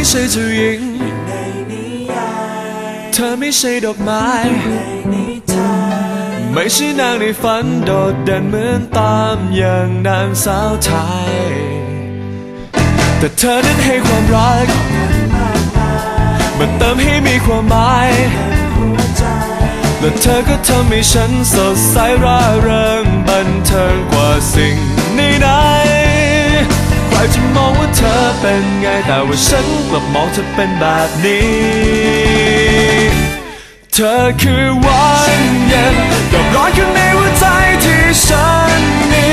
ไม่ใช่เจ้าหญิง เธอไม่ใช่ดอกไม้ ไม่ใช่นางในฝันโดดเด่นเหมือนตามอย่างนางสาวไทย แต่เธอนั้นให้ความรัก มันเติมให้มีความหมาย และเธอก็ทำให้ฉันสดใสร่าเริงบันเทิงกว่าสิ่งในนั้น ครจะมองว่าเธอเป็นไง แต่ว่าฉันกลับมองเธอเป็นแบบนี้ เธอคือวันเย็นกับร้อนข้างในหัวใจที่ฉันมี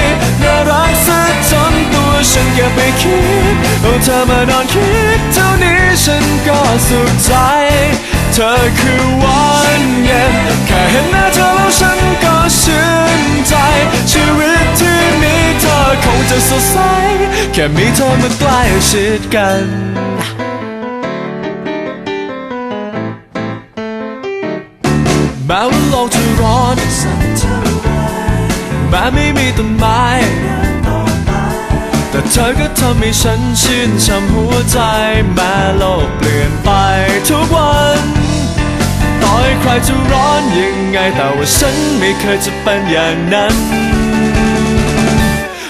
น่ารักซะจนตัวฉันเก็บไปคิดเอาเธอมานอนคิดเท่านี้ฉันก็สุขใจ เธอคือวันเย็นแค่เห็นหน้าเธอแล้วฉันก็ชื่นใจ ชีวิตที่มีเธอคงจะสดใส แค่มีเธอมาใกล้ชิดกัน แม้ว่าโลกจะร้อนแม้ไม่มีต้นไม้ แต่เธอก็ทำให้ฉันชื่นช่ำหัวใจ แม้โลกเปลี่ยนไปทุกวันต่อให้ใครจะร้อนยังไงแต่ว่าฉันไม่เคยจะเป็นอย่างนั้น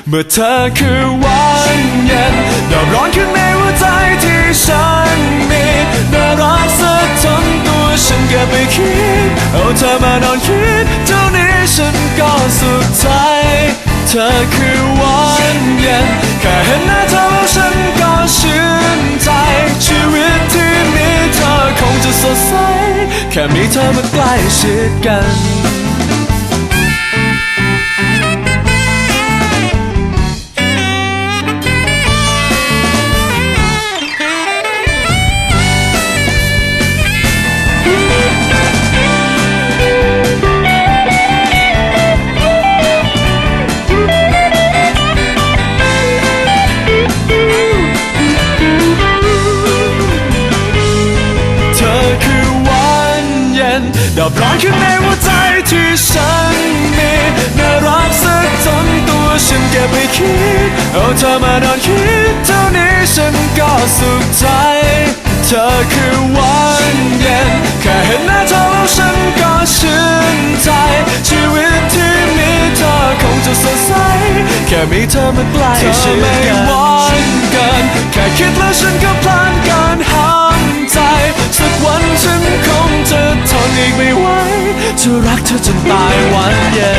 เมื่อเธอคือวันเย็นดาวร้อนขึ้นในหัวใจที่ฉันมีน่ารักซะจนตัวฉันเก็บไปคิด เอาเธอมานอนคิด เท่านี้ฉันก็สุขใจ เธอคือวันเย็นแค่เห็นหน้าเธอแล้วฉันก็ชื่นใจ ชีวิตที่มีเธอคงจะสดใส แค่มีเธอมาใกล้ชิดกัน ดอกร้อนขึ้นในหัวใจที่ฉันมีน่ารักซะจนตัวฉันเก็บไปคิด เอาเธอมานอนคิดเท่านี้ฉันก็สุขใจ เธอคือวันเย็นแค่เห็นหน้าเธอแล้วฉันก็ชื่นใจ ชีวิตที่มีเธอคงจะสดใส แค่มีเธอมาใกล้ชิดกันไม่วันเกินแค่คิดแล้วฉันก็พลานกิน ธอรักเธอจนตายวันเย็น